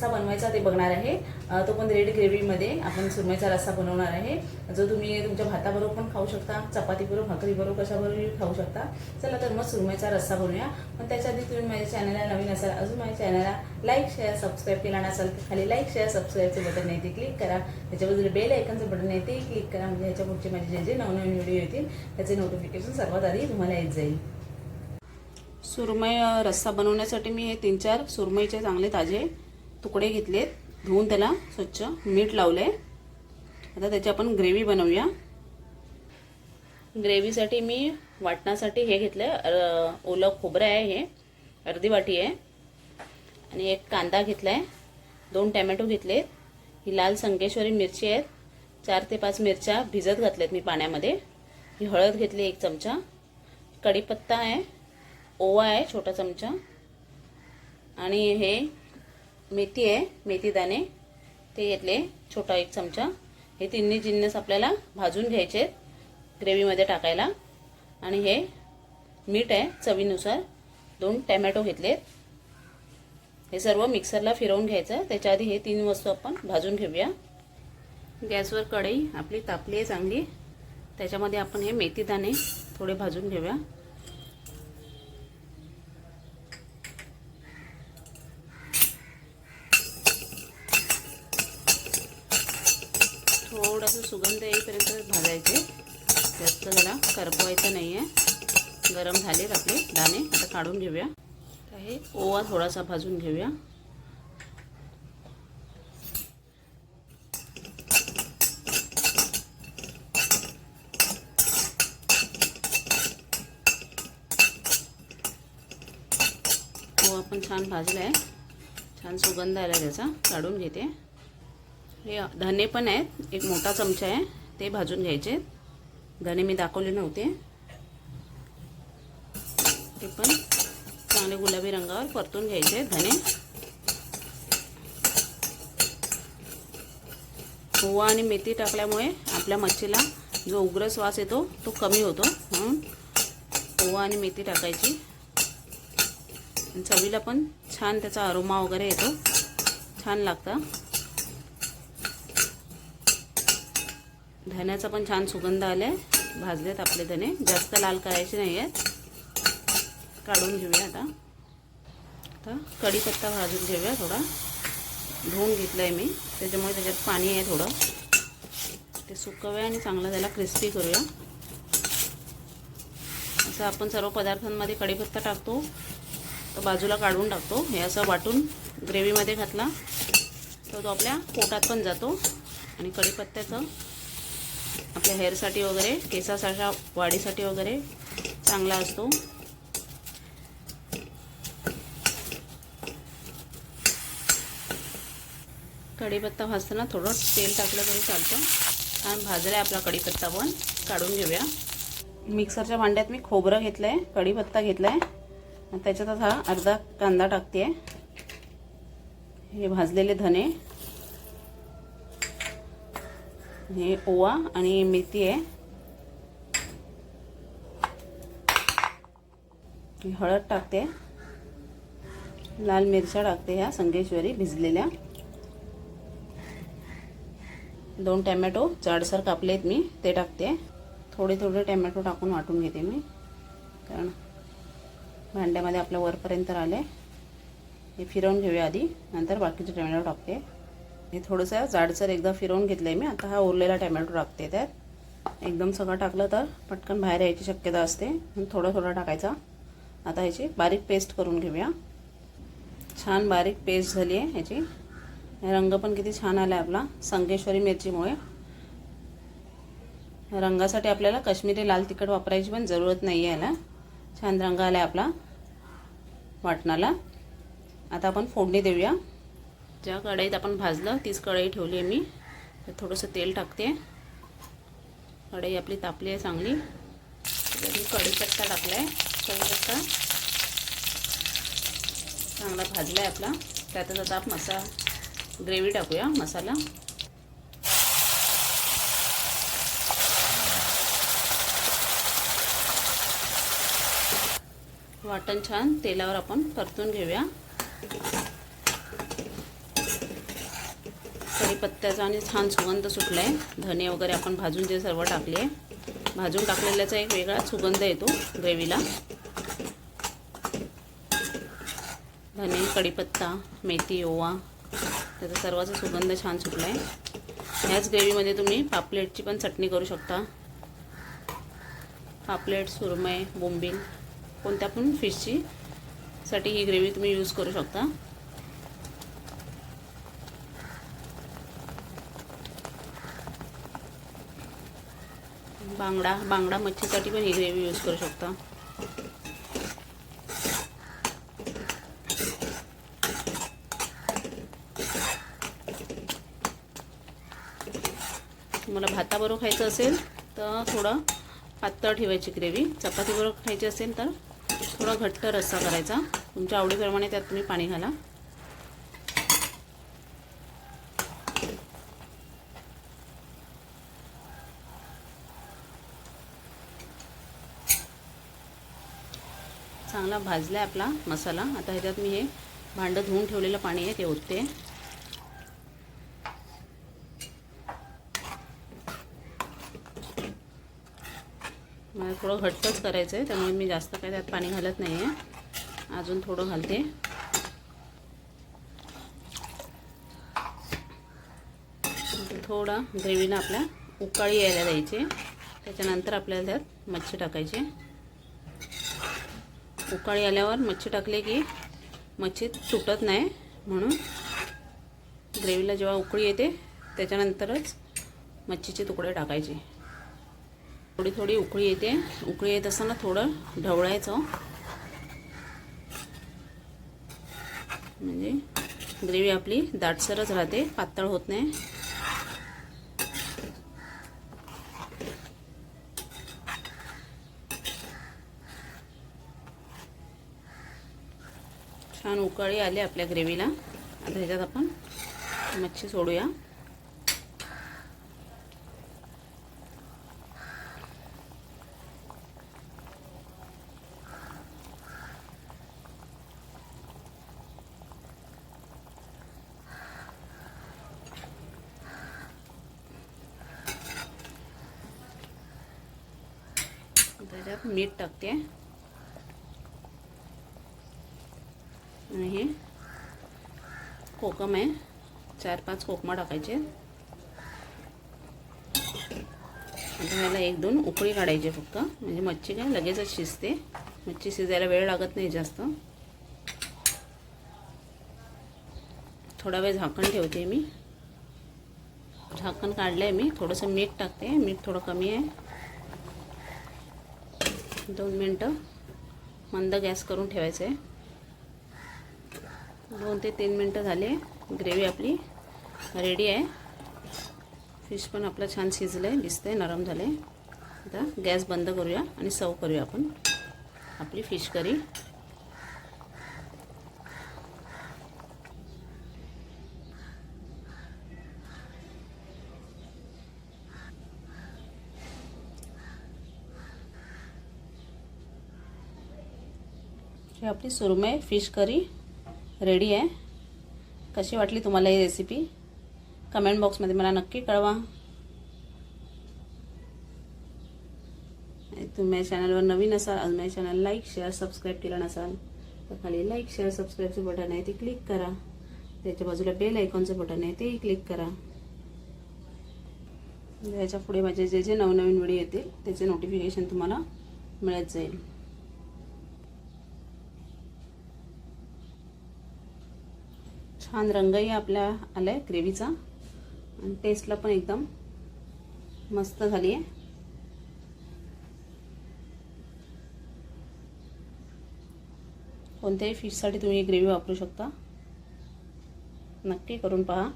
कसा बनवायचा ते बघणार आहे. तो पण रेड ग्रेव्हीमध्ये आपण सुरमईचा रस्सा बनवणार आहे. जो तुम्ही तुमच्या भाताबरोबर पण खाऊ शकता चपातीबरोबर भाकरीबरोबर कशाबरोबर खाऊ शकता. चला तर मग सुरमईचा रस्सा बनवूया. पण त्याच्या आधी तुम्ही माझ्या चॅनलला नवीन असाल अजून माझ्या चॅनलला लाईक शेअर सबस्क्राईब केला नसाल तर खाली लाईक शेअर सबस्क्राईबचे बटन नाही ते क्लिक करा. त्याच्याबद्दल बेल आयकनचं बटन आहे ते क्लिक करा. म्हणजे ह्याच्या पुढचे माझे जे जे नवनवीन व्हिडिओ येतील त्याचे नोटिफिकेशन सर्वात आधी तुम्हाला येत जाईल. सुरमई रस्सा बनवण्यासाठी मी हे तीन चार सुरमईचे चांगले ताजे तुकडे घेतलेत. धुवून त्याला स्वच्छ मीठ लावले आता त्याची आपण ग्रेव्ही बनवूया. ग्रेव्हीसाठी मी वाटण्यासाठी हे घेतलं आहे ओलं खोबरं आहे हे. अर्धी वाटी आहे. आणि एक कांदा घेतला आहे दोन टॅमॅटो घेतलेत. ही लाल संकेश्वरी मिरची आहेत. चार ते पाच मिरच्या भिजत घातल्यात मी पाण्यामध्ये. ही हळद घेतली एक चमचा. कढीपत्ता आहे. ओवा आहे छोटा चमचा. आणि हे मेथी आहे मेथीदाणे ते घेतले छोटा एक चमचा. हे तिन्ही जिन्नस आपल्याला भाजून घ्यायचे आहेत ग्रेव्हीमध्ये टाकायला. आणि हे मीठ आहे चवीनुसार. दोन टॅमॅटो घेतलेत. हे सर्व मिक्सरला फिरवून घ्यायचं त्याच्या आधी हे तीन वस्तू आपण भाजून घेऊया. गॅसवर कढई आपली तापली आहे चांगली. त्याच्यामध्ये आपण हे मेथीदाणे थोडे भाजून घेऊया. थोडंसं सुगंध येईपर्यंत भाजायचे. जास्त जरा करपवायचं नाही आहे गरम झालेत आपले दाणे. आता काढून घेऊया. हे ओवा थोडासा भाजून घेऊया. ओवा पण छान भाजला आहे छान सुगंध आला त्याचा. काढून घेते. हे धने पण आहेत. एक मोठा चमचा आहे. ते भाजून घ्यायचे. धने मी दाखवले नव्हते. ते पण चांगले गुलाबी रंगावर परतून घ्यायचे धने. ओवा आणि मेथी टाकल्यामुळे आपल्या मच्छीला जो उग्र श्वास येतो तो कमी होतो. म्हणून ओवा आणि मेथी टाकायची. चवीला पण छान त्याचा अरोमा वगैरे येतो. छान लागतं. धण्याचा पण छान सुगंध आला आहे भाजलेत आपले धने. जास्त लाल करायचे नाही आहेत काढून घेऊया आता. आता कढीपत्ता भाजून घेऊया थोडा. धुवून घेतला आहे मी. त्याच्यामुळे त्याच्यात पाणी आहे थोडं. ते सुकवूया आणि चांगलं त्याला क्रिस्पी करूया. असं आपण सर्व पदार्थांमध्ये कढीपत्ता टाकतो. तर बाजूला काढून टाकतो. हे असं वाटून ग्रेव्हीमध्ये घातला. तर तो आपल्या पोटात पण जातो. आणि कढीपत्त्याचं आपल्या हेअरसाठी वगैरे केसासाच्या वाढीसाठी वगैरे चांगला असतो. कढीपत्ता भाजताना थोडं तेल टाकलं तरी चालतं. आणि भाजला आहे आपला कढीपत्ता पण काढून घेऊया. मिक्सरच्या भांड्यात मी खोबरं घेतलं आहे कढीपत्ता घेतला आहे त्याच्यातच हा अर्धा कांदा टाकते हे भाजलेले धने. हे ओवा आणि मेथी आहे. हळद टाकते. लाल मिरच्या टाकते ह्या संगेश्वरी भिजलेल्या. दोन टॅमॅटो जाडसर कापले आहेत मी ते टाकते. थोडे थोडे टॅमॅटो टाकून वाटून घेते मी. कारण भांड्यामध्ये आपल्या वरपर्यंत आले हे फिरवून घेऊया आधी नंतर बाकीचे टॅमॅटो टाकते. हे थोडंसं जाडसर एकदा फिरवून घेतलं आहे मी. आता हा उरलेला टॅमॅटो टाकते त्यात. एकदम सगळं टाकलं तर पटकन बाहेर यायची शक्यता असते. थोडं थोडं टाकायचा. आता ह्याची बारीक पेस्ट करून घेऊया. छान बारीक पेस्ट झाली आहे ह्याची. रंग पण किती छान आला आहे आपला संकेश्वरी मिरचीमुळे. रंगासाठी आपल्याला काश्मीरी लाल तिखट वापरायची पण जरूरत नाही आहे याला. छान रंग आला आहे आपला वाटणाला. आता आपण फोडणी देऊया. ज्या कढईत आपण भाजलं तीच कढई ठेवली आहे मी. तर थोडंसं तेल टाकते. कढई आपली तापली आहे चांगली. मी कढीपत्ता टाकला आहे कढीपत्ता चांगला भाजला आहे आपला. त्यातच आता आपण मसा ग्रेव्ही टाकूया मसाला. वाटण छान तेलावर आपण परतून घेऊया. कढीपत्त्याचा आणि छान सुगंध सुटला आहे धने वगैरे आपण भाजून जे सर्व टाकले. आहे भाजून टाकलेल्याचा एक वेगळा सुगंध येतो ग्रेव्हीला. धने कढीपत्ता मेथी ओवा त्याचा सर्वाचा सुगंध छान सुटला आहे ह्याच ग्रेव्हीमध्ये तुम्ही पापलेटची पण चटणी करू शकता. पापलेट सुरमय बोंबील कोणत्या पण फिशची साठी ही ग्रेव्ही तुम्ही यूज करू शकता. बांगडा बांगडा मच्छीसाठी पण ही ग्रेव्ही यूज करू शकता. तुम्हाला भाताबरोबर खायचं असेल तर थोडं पातळ ठेवायची ग्रेव्ही. चपातीबरोबर खायची असेल तर थोडा घट्ट रस्सा करायचा. तुमच्या आवडीप्रमाणे त्यात तुम्ही पाणी घाला. चांगला भाजला आहे आपला मसाला. आता ह्याच्यात मी हे भांडं धुवून ठेवलेलं पाणी आहे ते ओतते. मला थोडं घट्टच करायचं आहे त्यामुळे मी जास्त काय त्यात पाणी घालत नाही आहे अजून थोडं घालते. थोडा ग्रेव्हीनं आपल्या उकाळी यायला द्यायची. त्याच्यानंतर आपल्याला त्यात मच्छी टाकायची. उकाळी आल्यावर मच्छी टाकली की मच्छी तुटत नाही म्हणून ग्रेव्हीला जेव्हा उकळी येते त्याच्यानंतरच मच्छीचे तुकडे टाकायचे. थोडी थोडी उकळी येते. उकळी येत असताना थोडं ढवळायचं. म्हणजे ग्रेव्ही आपली दाटसरच राहते पातळ होत नाही छान उकळी आले आपल्या ग्रेव्हीला. आता ह्याच्यात आपण मच्छी सोडूया. त्याच्यात मीठ टाकते. आणि हे कोकम आहे. चार पाच कोकमा टाकायचे. आता ह्याला एक दोन उकळी काढायची फक्त. म्हणजे मच्छी काय लगेचच शिजते. मच्छी शिजायला वेळ लागत नाही जास्त. थोडा वेळ झाकण ठेवते मी. झाकण काढलं आहे मी. थोडंसं मीठ टाकते. मीठ थोडं कमी आहे. दोन मिनटं. मंद गॅस करून ठेवायचं आहे दोन ते तीन मिनटं झाले. ग्रेव्ही आपली रेडी आहे. फिश पण आपलं छान शिजलं आहे दिसतंय नरम झालं आहे आता गॅस बंद करूया आणि सर्व करूया आपण. आपली फिश करी आपली सुरमई फिश करी रेडी आहे. कशी वाटली तुम्हाला ही रेसिपी कमेंट बॉक्समध्ये मला नक्की कळवा. तुम्ही माझ्या चॅनलवर नवीन असाल आज माझ्या चॅनल लाईक शेअर सबस्क्राईब केलं नसाल तर खाली लाईक शेअर सबस्क्राईबचं बटन आहे ते क्लिक करा. त्याच्या बाजूला बेल आयकॉनचं बटन आहे तेही क्लिक करा. याच्यापुढे माझे जे जे नवनवीन व्हिडिओ येतील त्याचे नोटिफिकेशन तुम्हाला मिळत जाईल. छान रंगही आपल्या आला आहे ग्रेव्हीचा. आणि टेस्टला पण एकदम मस्त झाली आहे कोणत्याही फिशसाठी तुम्ही ग्रेव्ही वापरू शकता. नक्की करून पहा.